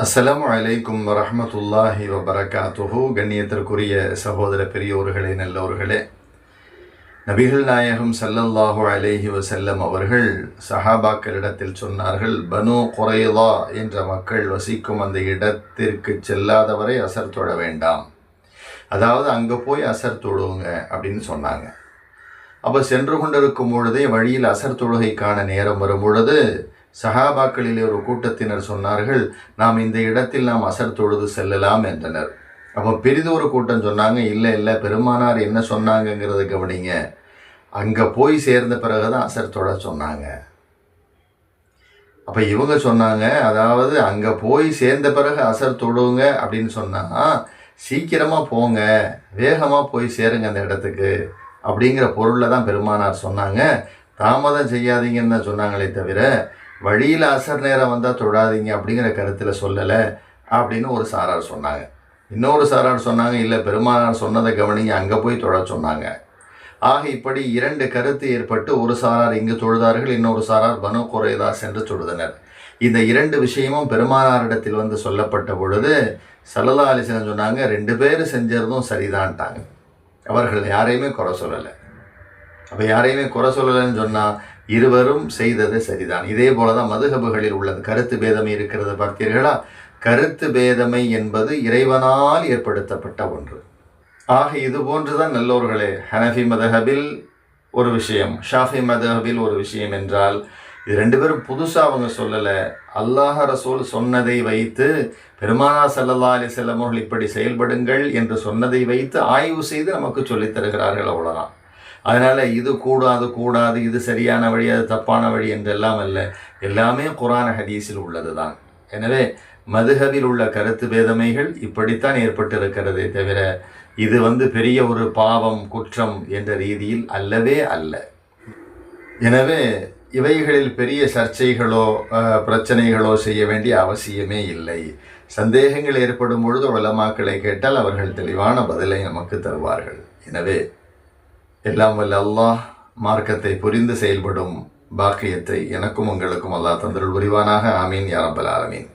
அஸ்லாம் அலைக்கும் வரமத்துல்லாஹி வபரகாத்துஹு. கண்ணியத்திற்குரிய சகோதர பெரியோர்களே நல்லோர்களே. நபிகள் நாயகம் சல்லல்லாஹு அலேஹி வசல்லம் அவர்கள் சஹாபாக்களிடத்தில் சொன்னார்கள் பனு குறைலா என்ற மக்கள் வசிக்கும் அந்த இடத்திற்கு செல்லாதவரை அசர் தொட வேண்டாம். அதாவது அங்கே போய் அசர் தொழுவுங்க அப்படின்னு சொன்னாங்க. அப்போ சென்று கொண்டிருக்கும் பொழுதே வழியில் அசர் தொழுகைக்கான நேரம் வரும் பொழுது சஹாபாக்களிலே ஒரு கூட்டத்தினர் சொன்னார்கள் நாம் இந்த இடத்தில் நாம் அசர் தொழுது செல்லலாம் என்றனர். அப்போ பெரிது ஒரு கூட்டம் சொன்னாங்க இல்லை இல்லை பெருமானார் என்ன சொன்னாங்கங்கிறத கவனிங்க. அங்கே போய் சேர்ந்த பிறகு தான் அசர் தொழ சொன்னாங்க. அப்போ இவங்க சொன்னாங்க அதாவது அங்கே போய் சேர்ந்த பிறகு அசர் தொழுவுங்க அப்படின்னு சொன்னால் சீக்கிரமாக போங்க வேகமாக போய் சேருங்க அந்த இடத்துக்கு அப்படிங்கிற பொருளில் தான் பெருமானார் சொன்னாங்க. தாமதம் செய்யாதீங்கன்னு தான் சொன்னாங்களே தவிர வழியில் அசர் நேரம் வந்தால் தொழாதீங்க அப்படிங்கிற கருத்தில் சொல்லலை அப்படின்னு ஒரு சாரார் சொன்னாங்க. இன்னொரு சாரார் சொன்னாங்க இல்லை பெருமானார் சொன்னதை கவனிங்க அங்கே போய் தொழ சொன்னாங்க. ஆக இப்படி இரண்டு கருத்து ஏற்பட்டு ஒரு சாரார் இங்கு தொழுதார்கள் இன்னொரு சாரார் பனு குறைதா சென்று தொழுதனர். இந்த இரண்டு விஷயமும் பெருமானாரிடத்தில் வந்து சொல்லப்பட்ட பொழுது சல்லல்லா அலிசன் சொன்னாங்க ரெண்டு பேர் செஞ்சதும் சரிதான்ட்டாங்க. அவர்கள் யாரையுமே குறை சொல்லலை. அப்போ யாரையுமே குறை சொல்லலைன்னு சொன்னால் இருவரும் செய்தது சரிதான். இதே போல தான் மதுகபுகளில் உள்ளது. கருத்து பேதமை இருக்கிறது பார்த்தீர்களா? கருத்து பேதமை என்பது இறைவனால் ஏற்படுத்தப்பட்ட ஒன்று. ஆக இது போன்றுதான் நல்லோர்களே ஹனஃபி மதஹபில் ஒரு விஷயம் ஷாஃபி மதஹபில் ஒரு விஷயம் என்றால் இது ரெண்டு பேரும் புதுசாக அவங்க சொல்லலை. அல்லாஹ் ரசூல் சொன்னதை வைத்து பெருமானா சல்லல்லா அலி செல்லமர்கள் இப்படி செயல்படுங்கள் என்று சொன்னதை வைத்து ஆய்வு செய்து நமக்கு சொல்லித் தருகிறார்கள் அவ்வளோதான் அதனால் இது கூடாது கூடாது இது சரியான வழி அது தப்பான வழி என்றெல்லாம் அல்ல. எல்லாமே குரான ஹதீஸில் உள்ளது தான் எனவே மதுஹபில் உள்ள கருத்து பேதமைகள் இப்படித்தான் ஏற்பட்டிருக்கிறதே தவிர இது வந்து பெரிய ஒரு பாவம் குற்றம் என்ற ரீதியில் அல்லவே அல்ல. எனவே இவைகளில் பெரிய சர்ச்சைகளோ பிரச்சனைகளோ செய்ய வேண்டிய அவசியமே இல்லை. சந்தேகங்கள் ஏற்படும் பொழுது உலமாக்களை கேட்டால் அவர்கள் தெளிவான பதிலை நமக்கு தருவார்கள். எனவே எல்லாம் வல்ல அல்லாஹ் மார்க்கத்தை புரிந்து செயல்படும் பாக்கியத்தை எனக்கும் உங்களுக்கும் அல்லாஹ் தந்தருள் புரிவானாக. ஆமீன். யாரப்பல் ஆலமீன்.